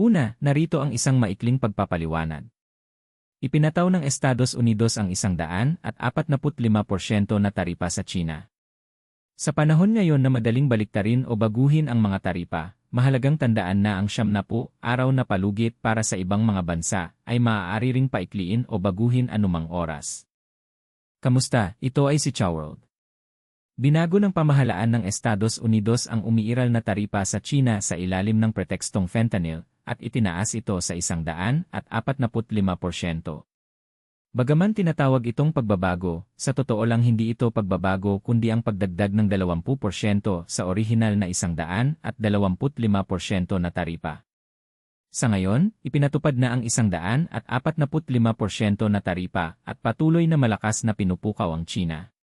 Una, narito ang isang maikling pagpapaliwanag. Ipinataw ng Estados Unidos ang isang daan at 45% na taripa sa China. Sa panahon ngayon na madaling baliktarin o baguhin ang mga taripa, mahalagang tandaan na ang siyam na po, araw na palugit para sa ibang mga bansa ay maaari ring paikliin o baguhin anumang oras. Kamusta? Ito ay si Chowworld. Binago ng pamahalaan ng Estados Unidos ang umiiral na taripa sa China sa ilalim ng pretekstong fentanyl at itinaas ito sa isang daan at 45%. Bagaman tinatawag itong pagbabago, sa totoo lang hindi ito pagbabago kundi ang pagdagdag ng 20% sa orihinal na isang daan at 25% na taripa. Sa ngayon, ipinatupad na ang isang daan at 45% na taripa at patuloy na malakas na pinupukaw ang China.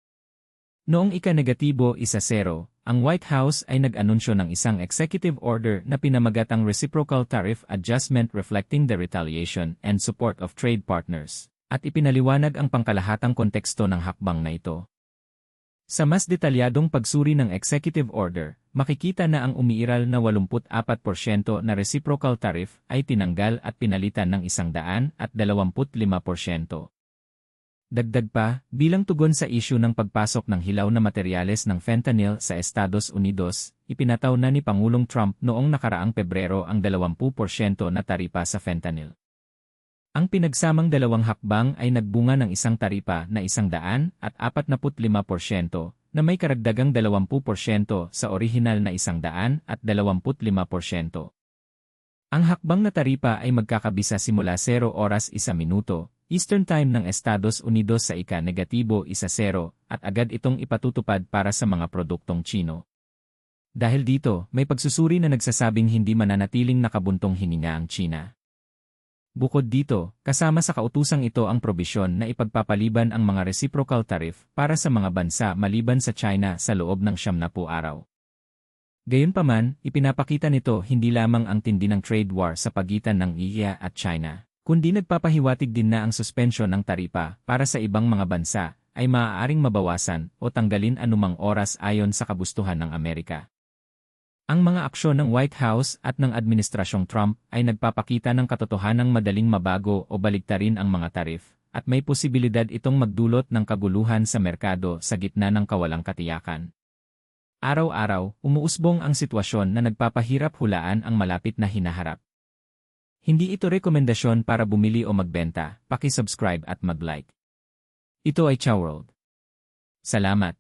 Noong ika-negatibo isa zero, ang White House ay nag-anunsyo ng isang executive order na pinamagat ang Reciprocal Tariff Adjustment reflecting the retaliation and support of trade partners, at ipinaliwanag ang pangkalahatang konteksto ng hakbang na ito. Sa mas detalyadong pagsuri ng executive order, makikita na ang umiiral na 84% na reciprocal tariff ay tinanggal at pinalitan ng 100 at 25%. Dagdag pa, bilang tugon sa isyu ng pagpasok ng hilaw na materyales ng fentanyl sa Estados Unidos, ipinataw na ni Pangulong Trump noong nakaraang Pebrero ang 20% na taripa sa fentanyl. Ang pinagsamang dalawang hakbang ay nagbunga ng isang taripa na isang daan at 45% na may karagdagang 20% sa orihinal na isang daan at 25%. Ang hakbang na taripa ay magkakabisa simula 0 oras 1 minuto, Eastern Time ng Estados Unidos sa ika-negatibo isa zero at agad itong ipatutupad para sa mga produktong Chino. Dahil dito, may pagsusuri na nagsasabing hindi mananatiling nakabuntong hininga ang China. Bukod dito, kasama sa kautusang ito ang probisyon na ipagpapaliban ang mga reciprocal tariff para sa mga bansa maliban sa China sa loob ng siyam na araw. Gayunpaman, ipinapakita nito hindi lamang ang tindi ng trade war sa pagitan ng Iya at China, kundi nagpapahiwatig din na ang suspensyon ng taripa para sa ibang mga bansa ay maaaring mabawasan o tanggalin anumang oras ayon sa kabustuhan ng Amerika. Ang mga aksyon ng White House at ng Administrasyong Trump ay nagpapakita ng katotohanang madaling mabago o baligtarin ang mga tarif, at may posibilidad itong magdulot ng kaguluhan sa merkado sa gitna ng kawalang katiyakan. Araw-araw, umuusbong ang sitwasyon na nagpapahirap hulaan ang malapit na hinaharap. Hindi ito rekomendasyon para bumili o magbenta, paki-subscribe at mag-like. Ito ay Chow World. Salamat.